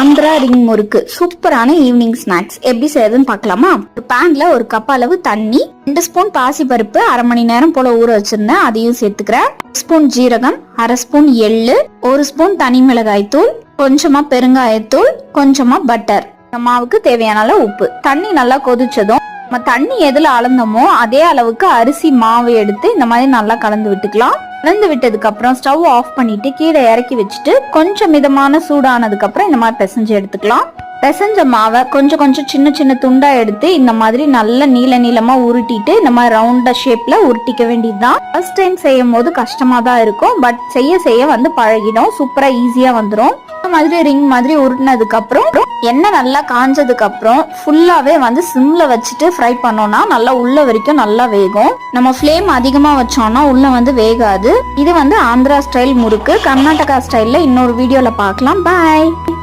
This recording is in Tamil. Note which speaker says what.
Speaker 1: ஆந்திரா ரிங் முறுக்கு. சூப்பரான ஈவினிங் ஸ்நாக்ஸ் எப்படி செய்யறதுன்னு பார்க்கலாமா? ஒரு பேன்ல ஒரு கப் அளவு தண்ணி ரெண்டு ஸ்பூன் பாசி பருப்பு அரை மணி நேரம் போல ஊற வச்சிருந்தேன். அதையும் சேர்த்துக்கிறேன். ஸ்பூன் ஜீரகம் அரை ஸ்பூன் எள்ளு ஒரு ஸ்பூன் தனி மிளகாய் தூள் கொஞ்சமா பெருங்காயத்தூள் கொஞ்சமா பட்டர் இந்த மாவுக்கு தேவையான அளவு உப்பு. தண்ணி நல்லா கொதிச்சதும் நம்ம தண்ணி எதில் அளந்தோமோ அதே அளவுக்கு அரிசி மாவு எடுத்து இந்த மாதிரி நல்லா கலந்து விட்டுக்கலாம். கலந்து விட்டதுக்கு அப்புறம் ஸ்டவ் ஆஃப் பண்ணிட்டு கீழே இறக்கி வச்சுட்டு கொஞ்சம் மிதமான சூடானதுக்கு அப்புறம் இந்த மாதிரி பிசைஞ்சு எடுத்துக்கலாம். பிசைஞ்ச மாவை கொஞ்சம் கொஞ்சம் சின்ன சின்ன துண்டா எடுத்து இந்த மாதிரி நல்ல நீள நீளமா உருட்டிட்டு இந்த மாதிரி ரவுண்டா ஷேப்ல உருட்டிக்க வேண்டியதுதான். ஃபர்ஸ்ட் டைம் செய்யும் போது கஷ்டமா தான் இருக்கும். பட் செய்ய செய்ய வந்து பழகிடும். சூப்பரா ஈஸியா வந்துடும் மாதிரி ரிங் மாதிரி உருட்டினதுக்கு அப்புறம் எண்ணெய் நல்லா காஞ்சதுக்கு அப்புறம் ஃபுல்லாவே வந்து சிம்ல வச்சுட்டு ஃப்ரை பண்ணோம்னா நல்லா உள்ள வரைக்கும் நல்லா வேகும். நம்ம ஃப்ளேம் அதிகமா வச்சோம்னா உள்ள வந்து வேகாது. இது வந்து ஆந்திரா ஸ்டைல் முறுக்கு. கர்நாடகா ஸ்டைல்ல இன்னொரு வீடியோல பார்க்கலாம். பாய்